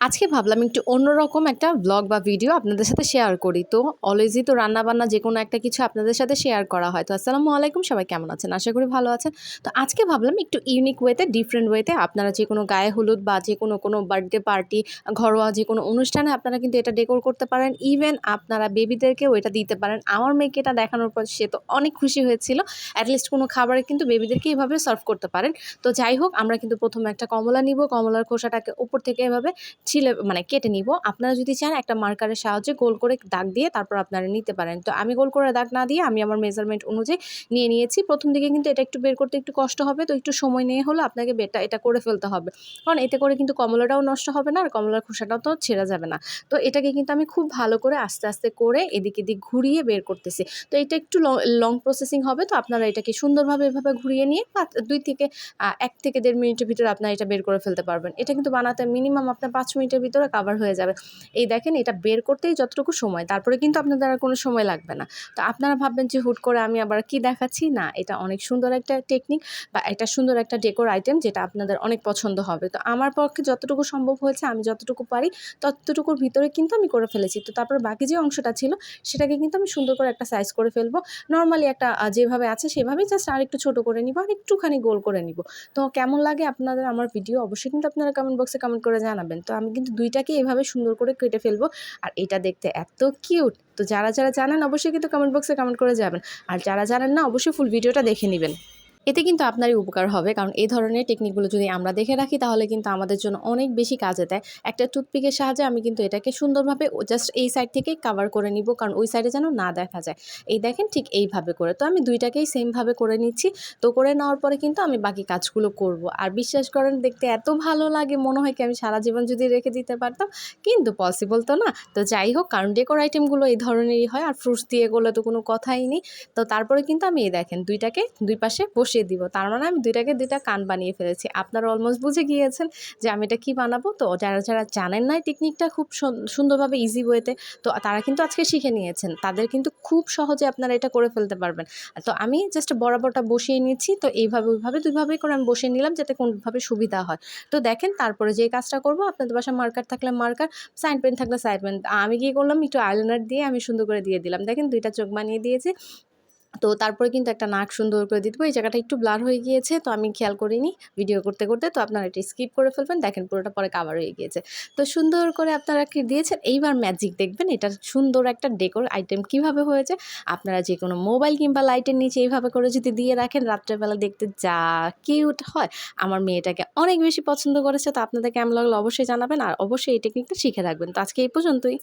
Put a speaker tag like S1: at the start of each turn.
S1: আজকে ভাবলাম একটু অন্যরকম একটা ব্লগ বা ভিডিও আপনাদের সাথে শেয়ার করি। তো অলওয়েজই তো রান্নাবান্না যে কোনো একটা কিছু আপনাদের সাথে শেয়ার করা হয়। তো আসসালামু আলাইকুম, সবাই কেমন আছেন? আশা করি ভালো আছেন। তো আজকে ভাবলাম একটু ইউনিক ওয়েতে ডিফারেন্ট ওয়েতে আপনারা যে কোনো গায়ে হলুদ বা যে কোনো কোনো বার্থডে পার্টি ঘরোয়া যে কোনো অনুষ্ঠানে আপনারা কিন্তু এটা ডেকোর করতে পারেন। ইভেন আপনারা বেবিদেরকেও এটা দিতে পারেন। আমার মেয়েকে এটা দেখানোর পর সে তো অনেক খুশি হয়েছিল। অ্যাটলিস্ট কোনো খাবারে কিন্তু বেবিদেরকে এভাবে সার্ভ করতে পারেন। তো যাই হোক, আমরা কিন্তু প্রথমে একটা কমলা নিব। কমলার খোসাটাকে উপর থেকে এভাবে ছিলে মানে কেটে নিব। আপনারা যদি চান একটা মার্কারের সাহায্যে গোল করে দাগ দিয়ে তারপর আপনারা নিতে পারেন। তো আমি গোল করে দাগ না দিয়ে আমি আমার মেজারমেন্ট অনুযায়ী নিয়ে নিয়েছি। প্রথম দিকে কিন্তু এটা একটু বের করতে একটু কষ্ট হবে, তো একটু সময় নিয়ে হলো আপনাকে বেটা এটা করে ফেলতে হবে। কারণ এতে করে কিন্তু কমলাটাও নষ্ট হবে না, আর কমলার খোসাটাও তো ছেঁড়া যাবে না। তো এটাকে কিন্তু আমি খুব ভালো করে আস্তে আস্তে করে এদিক এদিক ঘুরিয়ে বের করতেছি। তো এটা একটু লং প্রসেসিং হবে, তো আপনারা এটাকে সুন্দরভাবে এভাবে ঘুরিয়ে নিয়ে দুই থেকে এক থেকে দেড় মিনিটের ভিতরে আপনারা এটা বের করে ফেলতে পারবেন। এটা কিন্তু বানাতে মিনিমাম আপনার পাঁচ মিনিটের ভিতরে কাভার হয়ে যাবে। এই দেখেন, এটা বের করতেই যতটুকু সময়, তারপরে কিন্তু আপনাদের আর কোনো সময় লাগবে না। তো আপনারা ভাববেন যে হুট করে আমি আবার কি দেখাচ্ছি? না, এটা অনেক সুন্দর একটা টেকনিক বা এটা সুন্দর একটা ডেকোর আইটেম যেটা আপনাদের অনেক পছন্দ হবে। তো আমার পক্ষে যতটুকু সম্ভব হয়েছে, আমি যতটুকু পারি, ততটুকুর ভিতরে কিন্তু আমি করে ফেলেছি। তো তারপরে বাকি যে অংশটা ছিল, সেটাকে কিন্তু আমি সুন্দর করে একটা সাইজ করে ফেলব। নর্মালি একটা যেভাবে আছে, সেভাবেই জাস্ট আর একটু ছোটো করে নিব, আর একটুখানি গোল করে নিব। তো কেমন লাগে আপনাদের আমার ভিডিও অবশ্যই কিন্তু আপনারা কমেন্ট বক্সে কমেন্ট করে জানাবেন। তো আমি কিন্তু দুইটাকে এভাবে সুন্দর করে কেটে ফেলব। আর এটা দেখতে এত কিউট। তো যারা যারা জানেন অবশ্যই কিন্তু কমেন্ট বক্সে কমেন্ট করে যাবেন। আর যারা জানেন না, অবশ্যই ফুল ভিডিওটা দেখে নেবেন। এতে কিন্তু আপনারই উপকার হবে। কারণ এই ধরনের টেকনিকগুলো যদি আমরা দেখে রাখি, তাহলে কিন্তু আমাদের জন্য অনেক বেশি কাজে দেয়। একটা টুথপিকের সাহায্যে আমি কিন্তু এটাকে সুন্দরভাবে জাস্ট এই সাইড থেকেই কাভার করে নিব, কারণ ওই সাইডে যেন না দেখা যায়। এই দেখেন ঠিক এইভাবে করে। তো আমি দুইটাকেই সেমভাবে করে নিচ্ছি। তো করে নেওয়ার পরে কিন্তু আমি বাকি কাজগুলো করব। আর বিশ্বাস করেন, দেখতে এত ভালো লাগে, মনে হয় কি আমি সারা জীবন যদি রেখে দিতে পারতাম, কিন্তু পসিবল তো না। তো যাই হোক, কারণ ডেকোর আইটেমগুলো এই ধরনেরই হয়, আর ফ্রুটস দিয়ে করলে তো কোনো কথাই নেই। তো তারপরে কিন্তু আমি এই দেখেন দুইটাকে দুই পাশে বসিয়ে দিব। তার মানে আমি দুইটাকে দুইটা কান বানিয়ে ফেলেছি। আপনারা অলমোস্ট বুঝে গিয়েছেন যে আমি এটা কী বানাবো। তো যারা যারা জানেন না টেকনিকটা খুব সুন- সুন্দরভাবে ইজি ওয়েতে তো তারা কিন্তু আজকে শিখে নিয়েছেন। তাদের কিন্তু খুব সহজে আপনারা এটা করে ফেলতে পারবেন। তো আমি জাস্ট বরাবরটা বসিয়ে নিয়েছি। তো এইভাবে, ওইভাবে, দুইভাবেই করে আমি বসিয়ে নিলাম যাতে কোনোভাবে সুবিধা হয়। তো দেখেন তারপরে যে কাজটা করব, আপনাদের বাসায় মার্কার থাকলে মার্কার সাইড পেন থাকলে সাইড পেন আমি কি করলাম, একটু আইলাইনার দিয়ে আমি সুন্দর করে দিয়ে দিলাম। দেখেন দুইটা চোখ বানিয়ে দিয়েছি। তো তারপরে কিন্তু একটা নাক সুন্দর করে দিয়ে দেবো। এই জায়গাটা একটু ব্লার হয়ে গিয়েছে, তো আমি খেয়াল করিনি ভিডিও করতে করতে। তো আপনারা এটা স্কিপ করে ফেলবেন, দেখেন পুরোটা পরে কাভার হয়ে গিয়েছে। তো সুন্দর করে আপনারা কি দিয়েছেন? এইবার ম্যাজিক দেখবেন, এটা সুন্দর একটা ডেকোর আইটেম কীভাবে হয়েছে। আপনারা যে কোনো মোবাইল কিংবা লাইটের নিচে এইভাবে করে যদি দিয়ে রাখেন, রাত্রেবেলা দেখতে যা কিউট হয়। আমার মেয়েটাকে অনেক বেশি পছন্দ করেছে, তো আপনাদের কেমন লাগল অবশ্যই জানাবেন। আর অবশ্যই এই টেকনিকটা শিখে রাখবেন। তো আজকে এই পর্যন্তই।